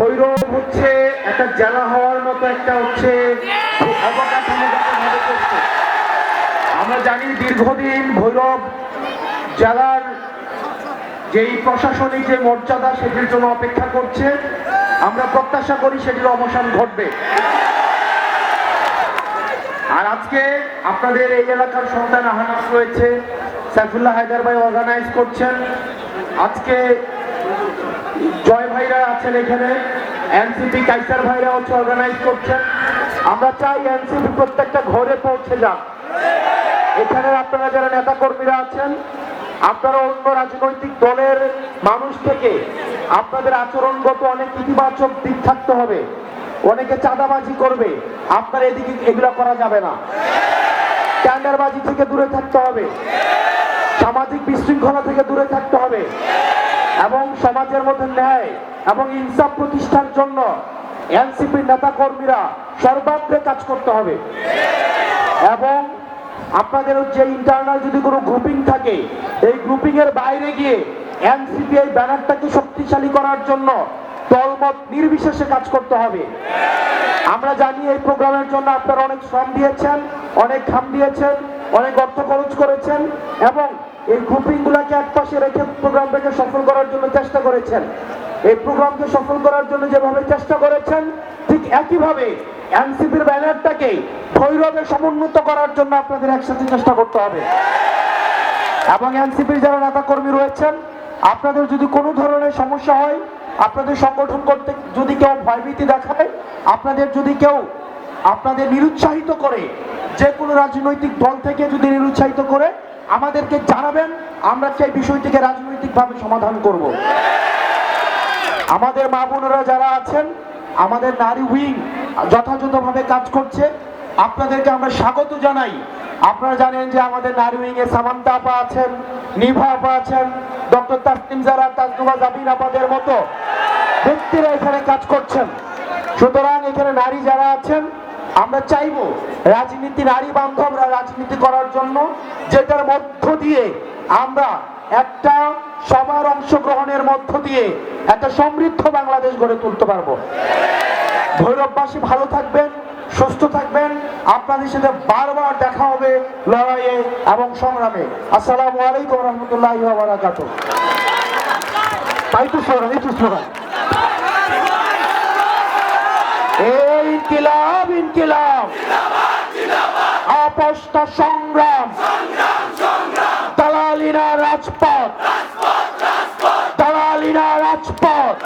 ভৈরব হচ্ছে একটা জেলা হওয়ার মতো একটা হচ্ছে আমরা জানি দীর্ঘদিন ভৈরব জেলার যেই প্রশাসনিক যে মর্যাদা সেটির জন্য অপেক্ষা করছে, আমরা প্রত্যাশা করি সেটির অবসান ঘটবে। আর আজকে আপনাদের এই এলাকার সন্তান আহানাস রয়েছে, সাইফুল্লাহ হায়দার ভাই অর্গানাইজ করছেন। আজকে জয় ভাইরা আছেন এখানে। এনসিপি কাইসার ভাইরা হচ্ছে অর্গানাইজ করছেন। আমরা চাই এনসিপি প্রত্যেকটা ঘরে পৌঁছে যান এখানে আপনারা যারা নেতা কর্মীরা আছেন, আপনারা অন্য রাজনৈতিক দলের মানুষ থেকে আপনাদের আচরণগত অনেক ইতিবাচক দিক থাকতে হবে। অনেকে চাঁদাবাজি করবে। আপনার এদিকে এগুলো করা যাবে না। ট্যান্ডারবাজি থেকে দূরে থাকতে হবে। সামাজিক বিশৃঙ্খলা থেকে দূরে থাকতে হবে। এবং সমাজের মধ্যে ন্যায় এবং ইনসাফ প্রতিষ্ঠার জন্য এনসিপির নেতা কর্মীরা সর্বাগ্রে কাজ করতে হবে। এবং আপনাদের যে ইন্টারনাল যদি কোনো গ্রুপিং থাকে, এই গ্রুপিং এর বাইরে গিয়ে এনসিপি এই ব্যানারটাকে শক্তিশালী করার জন্য দলমত নির্বিশেষে কাজ করতে হবে। আমরা জানি এই প্রোগ্রামের জন্য আপনারা অনেক শ্রম দিয়েছেন, অনেক ঘাম দিয়েছেন, অনেক অর্থ খরচ করেছেন এবং এই গ্রুপিং গুলাকে একপাশে রেখে প্রোগ্রামটাকে সফল করার জন্য চেষ্টা করেছেন। এই প্রোগ্রামকে সফল করার জন্য যেভাবে চেষ্টা করেছেন, ঠিক একইভাবে এনসিপির ব্যানারটাকে ভৈরবে সমুন্নত করার জন্য আপনাদের একসাথে চেষ্টা করতে হবে। এবং এনসিপির যারা নেতা কর্মী রয়েছেন, আপনাদের যদি কোনো ধরনের সমস্যা হয়, আপনাদের সংগঠন করতে যদি কেউ ভয়ভীতি দেখায়, আপনাদের যদি কেউ আপনাদের নিরুৎসাহিত করে, যে কোনো রাজনৈতিক দল থেকে যদি নিরুৎসাহিত করে আমাদেরকে জানাবেন, আমরা সেই বিষয়টিকে রাজনৈতিকভাবে সমাধান করব। আমাদের মা বোনেরা যারা আছেন, আমাদের নারী উইং যথাযথভাবে কাজ করছে, আপনাদেরকে আমরা স্বাগত জানাই। আপনারা জানেন যে আমাদের নারী উইং এ সামান্তা আপা আছেন, নিভা আপা আছেন, ডক্টর তাসলিম জারা তাজনুবা জাবিন আপাদের মতো, ব্যক্তিরা এখানে কাজ করছেন। সুতরাং এখানে নারী যারা আছেন আমরা চাইব রাজনীতি নারী বান্ধবরা রাজনীতি করার জন্য, যেটার মধ্য দিয়ে আমরা একটা সবার অংশগ্রহণের মধ্য দিয়ে একটা সমৃদ্ধ বাংলাদেশ গড়ে তুলতে পারব। ভৈরববাসী ভালো থাকবেন, সুস্থ থাকবেন। আপনাদের সাথে বারবার দেখা হবে লড়াইয়ে এবং সংগ্রামে। আসসালামু আলাইকুম রহমতুল্লাহ তাই তো এই তো স্লোগান এই ইনকিলাব ইনকিলাব। আপসটা সংগ্রাম। দালালিনা রাজপথ। দালালিনা রাজপথ।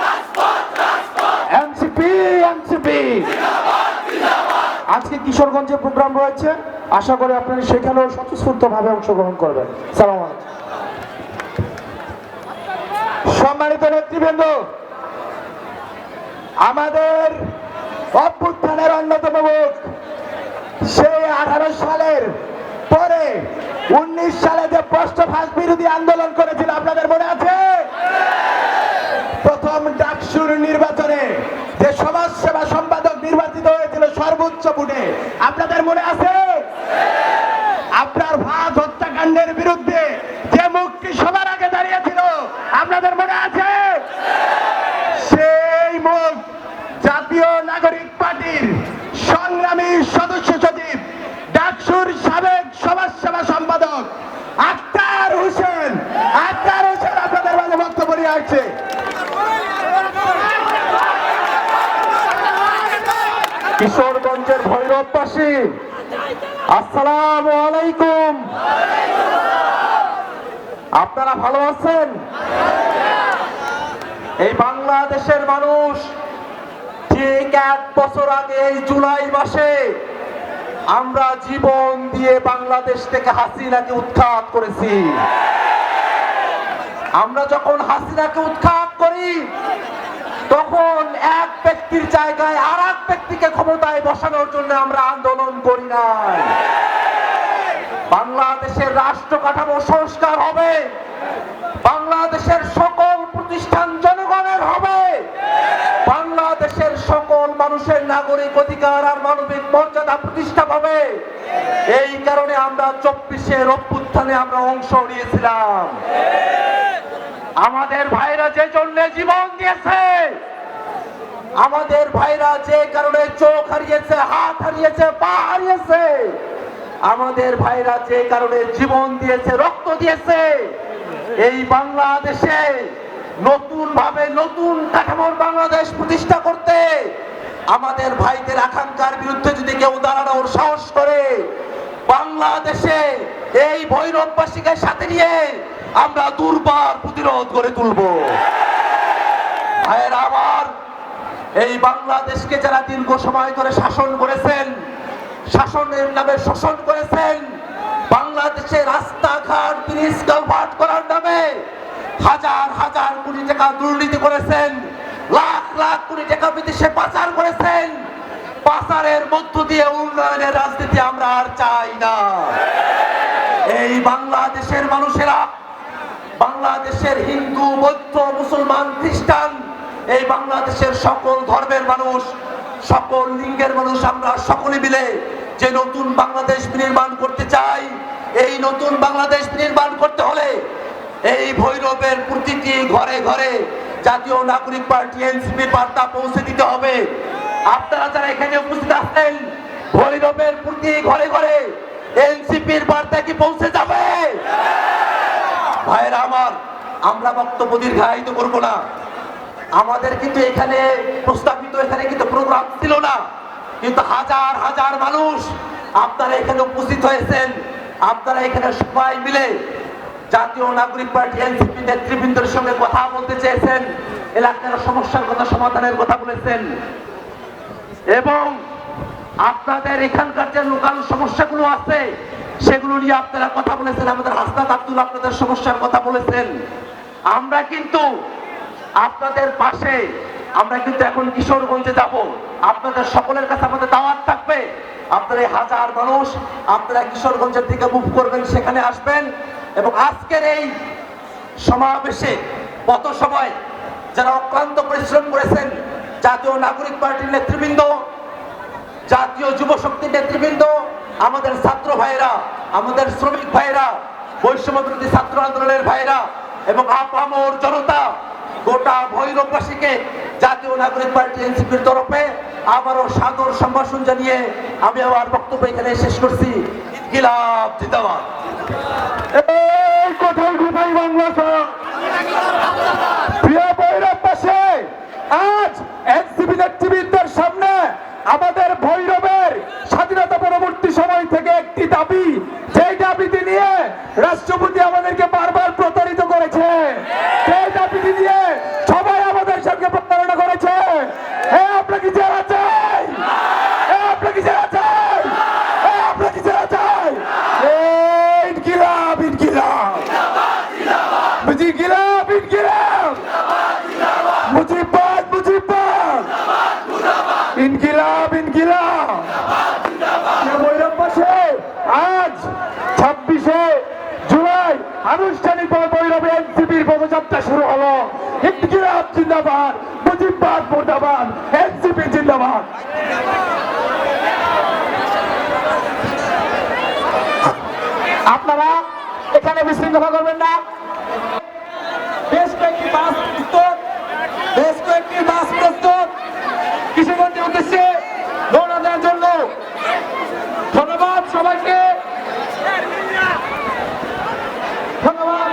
NCP NCP. আজকে কিশোরগঞ্জে প্রোগ্রাম রয়েছে। আশা করি আপনারা সেখানেও স্বতঃস্ফূর্ত ভাবে অংশগ্রহণ করবেন। সালাম সম্মানিত নেতৃবৃন্দ, আমাদের অভ্যুত্থানের অন্যতম মুখ সেই আঠারো সালের পরে, উনিশ সালে যে পোস্ট ফাঁস বিরোধী আন্দোলন করেছিল, আপনাদের মনে আছে? প্রথম ডাকসুর নির্বাচনে যে সমাজ সেবা সম্পাদক নির্বাচিত হয়েছিল সর্বোচ্চ ভোটে আপনাদের মনে আছে আপনার ভাত হত্যাকাণ্ডের বিরুদ্ধে যে মুক্তি সবার আগে দাঁড়িয়েছিল আপনাদের মনে আছে সেই মুখ জাতীয় নাগরিক পার্টির সংগ্রামী সদস্য সচিব ডাকসুর সাবেক সমাজ সেবা সম্পাদক আক্তার হোসেন আক্তার হোসেন আপনাদের মাঝে বক্তব্য কিশোরগঞ্জের ভৈরববাসী, আসসালামু আলাইকুম। আপনারা ভালো আছেন? এই বাংলাদেশের মানুষ ঠিক এক বছর আগে এই জুলাই মাসে আমরা জীবন দিয়ে বাংলাদেশ থেকে হাসিনাকে উৎখাত করেছি। আমরা যখন হাসিনাকে উৎখাত করি, তখন এক ব্যক্তির জায়গায় আর এক ব্যক্তিকে ক্ষমতায় বসানোর জন্য আমরা আন্দোলন করি নাই। বাংলাদেশের রাষ্ট্র কাঠামো সংস্কার হবে, বাংলাদেশের সকল প্রতিষ্ঠান জনগণের হবে, বাংলাদেশের সকল মানুষের নাগরিক অধিকার আর মানবিক মর্যাদা প্রতিষ্ঠা পাবে এই কারণে আমরা চব্বিশের অভ্যুত্থানে আমরা অংশ নিয়েছিলাম। আমাদের ভাইরা যে জন্য জীবন দিয়েছে, আমাদের ভাইরা যে কারণে চোখ হারিয়েছে, হাত হারিয়েছে, পা হারিয়েছে, আমাদের ভাইরা যে কারণে জীবন দিয়েছে, রক্ত দিয়েছে, এই বাংলাদেশে নতুন ভাবে নতুন কাঠামোর বাংলাদেশ প্রতিষ্ঠা করতে আমাদের ভাইদের আকাঙ্ক্ষার বিরুদ্ধে যদি কেউ দাঁড়ানোর সাহস করে, বাংলাদেশে এই ভৈরববাসীকে সাথে নিয়ে আমরা দুর্বার প্রতিরোধ করে তুলব। ভাইয়েরা আমার, এই বাংলাদেশকে যারা দীর্ঘ সময় ধরে শাসন করেছেন, শাসনের নামে শোষণ করেছেন, বাংলাদেশে রাস্তাঘাট ব্রিজ কালভার্ট করার নামে হাজার হাজার কোটি টাকা দুর্নীতি করেছেন, লাখ লাখ কোটি টাকা বিদেশে পাচার করেছেন, পাচারের মধ্য দিয়ে উন্নয়নের রাজনীতি আমরা আর চাই না। এই বাংলাদেশের মানুষেরা বাংলাদেশের হিন্দু, বৌদ্ধ, মুসলমান, খ্রিস্টান, এই বাংলাদেশের সকল ধর্মের মানুষ, সকল লিঙ্গের মানুষ, আমরা সকলে মিলে যে নতুন বাংলাদেশ নির্মাণ করতে চাই, এই নতুন বাংলাদেশ নির্মাণ করতে হলে এই ভৈরবের প্রতিটি ঘরে ঘরে জাতীয় নাগরিক পার্টি, এনসিপি বার্তা পৌঁছে দিতে হবে। আপনারা যারা এখানে উপস্থিত আছেন, ভৈরবের প্রতি ঘরে ঘরে এনসিপির বার্তা কি পৌঁছে যাবে? ভাইরা আমার, আমরা বক্তব্য দীর্ঘায়িত করব না। আমাদের কিন্তু এখানে প্রস্তাবিত এখানে কিন্তু প্রোগ্রাম ছিল না। কিন্তু হাজার হাজার মানুষ আপনারা এখানে উপস্থিত হয়েছেন। আপনারা এখানে সবাই মিলে জাতীয় নাগরিক পার্টি এনসিপি নেতৃবৃন্দের সঙ্গে কথা বলতে চেয়েছেন। এলাকার সমস্যার কথা, সমাধানের কথা বলেছেন। এবং আপনাদের এখানকার যে লোকাল সমস্যাগুলো আছে সেগুলো নিয়ে আপনারা কথা বলেছেন, আমাদের হাসনাত আব্দুল আপনাদের সমস্যার কথা বলেছেন। আমরা কিন্তু আপনাদের পাশে, আমরা কিন্তু এখন কিশোরগঞ্জে যাব। আপনাদের সকলের কাছে আমাদের দাওয়াত থাকবে। আপনারা হাজার মানুষ, আপনারা কিশোরগঞ্জের দিকে মুভ করবেন, সেখানে আসবেন। এবং আজকের এই সমাবেশে গত সময় যারা অক্লান্ত পরিশ্রম করেছেন, জাতীয় নাগরিক পার্টির নেতৃবৃন্দ, জাতীয় যুব শক্তি নেতৃবৃন্দ আমাদের ছাত্র ভাইরা আমাদের শ্রমিক ভাইরা বৈষম্য বিরোধী ছাত্র আন্দোলনের ভাইরা এবং আপামর জনতা, গোটা ভৈরববাসীকে জাতীয় নাগরিক পার্টি এনসিপির তরফে আবারও সাদর সম্ভাষণ জানিয়ে আমি আমার বক্তব্য এখানে শেষ করছি। গিলাপ জিন্দাবাদ এই কোথায় কোথায় বাংলা সড়ক প্রিয় ভৈরব পাশে আজ এনসিপি নেতৃবৃন্দের সামনে আমাদের ভৈরবের স্বাধীনতা পরবর্তী সময় থেকে একটি দাবি সেই দাবিটি নিয়ে রাষ্ট্রপতি আমাদেরকে বারবার প্রতারিত করেছে সেই দাবিটি নিয়ে সবাই আমাদের সঙ্গে প্রতারণা করেছে হ্যাঁ আপনাকে যারা চাই হ্যাঁ আপনাকে যারা চাই হ্যাঁ আপনাকে যারা চাই এই ইনকিলাব ইনকিলাব ইনকিলাব ইনকিলাব মুজিবাদ মুজিবাদ ইনকিলাব ইনকিলাব ভৈরব পাশে আজ ছাব্বিশে জুলাই আনুষ্ঠানিকভাবে ভৈরবে এনসিপির পদযাত্রা শুরু হলো। ইনকিলাব জিন্দাবাদ মুজিবাদ মুর্দাবাদ, এনসিপি জিন্দাবাদ। আপনারা এখানে বিশৃঙ্খলা করবেন না। বেশ কয়েকটি বাস প্রস্তুত, বেশ কয়েকটি বাস প্রস্তুত। কিশোরগঞ্জের উদ্দেশ্যে রওনা দেওয়ার জন্য ধন্যবাদ সবাইকে ধন্যবাদ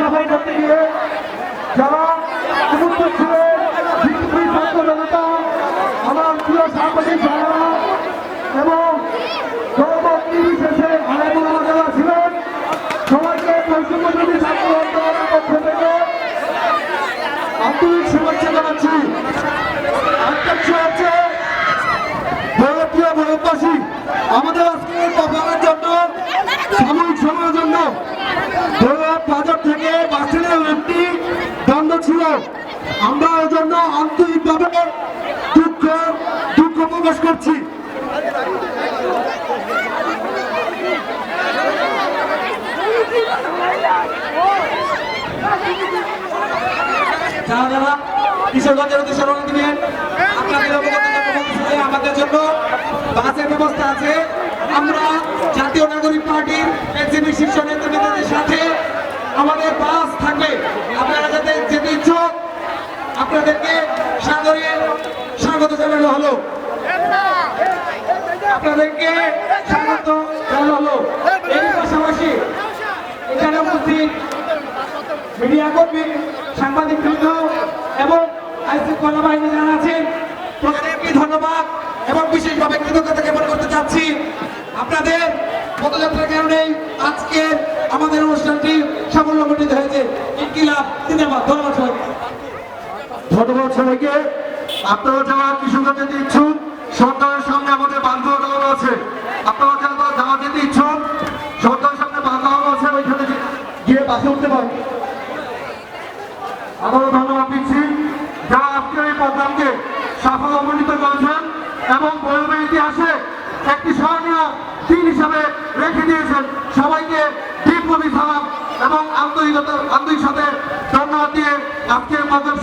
সভায় করতে গিয়ে যারা সমুদ্র ছিলেন, বিজেপি ছাত্র এবং নির্বিশেষে আলেমুল যারা ছিলেন, সবাইকে পশ্চিমবঙ্গী ছাত্র আন্দোলনের পক্ষ থেকে আন্তরিক শুভেচ্ছা আমাদের আমরা এর জন্য আন্তরিকভাবে দুঃখ দুঃখ প্রকাশ করছি। যারা যারা কিশোরগঞ্জের উদ্দেশ্যে রওনা দিবেন, আপনাদের আমাদের জন্য বাসের ব্যবস্থা আছে। আমরা জাতীয় নাগরিক পার্টির এনসিপি শীর্ষ নেতৃবৃন্দের আমাদের বাস থাকবে। আপনারা আপনাদেরকে সাদরে স্বাগত জানানো হলো। আপনাদেরকে স্বাগত জানানো হলো। এর পাশাপাশি এখানে উপস্থিত মিডিয়া কর্মী সাংবাদিক বৃন্দ এবং আইনশৃঙ্খলা বাহিনী যারা আছেন, প্রত্যেককে ধন্যবাদ এবং বিশেষভাবে কৃতজ্ঞতা জ্ঞাপন করতে চাচ্ছি। আপনাদের পদযাত্রার কারণেই আজকে আমাদের অনুষ্ঠানটি সাফল্যমণ্ডিত হয়েছে। ইনকিলাব ধন্যবাদ ধন্যবাদ সবাইকে। ধন্যবাদ সবাইকে। আপনারা যারা কিশোরগঞ্জ যেতে ইচ্ছুক, সরকারের সামনে আমাদের বান্ধব আছে। আপনারা যারা যারা যেতে ইচ্ছুক, সরকারের সামনে বান্ধব আছে, ওইখানে গিয়ে বাসে উঠতে পারেন আবারও ধন্যবাদ দিচ্ছি। যারা আজকের এই প্রোগ্রামকে সাফল্যমণ্ডিত করেছেন এবং বৈরবের ইতিহাসে একটি স্মরণীয় দিন হিসাবে রেখে দিয়েছেন, সবাইকে বিপ্লবী সালাম এবং আন্তরিকতা আন্তরিক সাথে ধন্যবাদ দিয়ে আজকের প্রোগ্রাম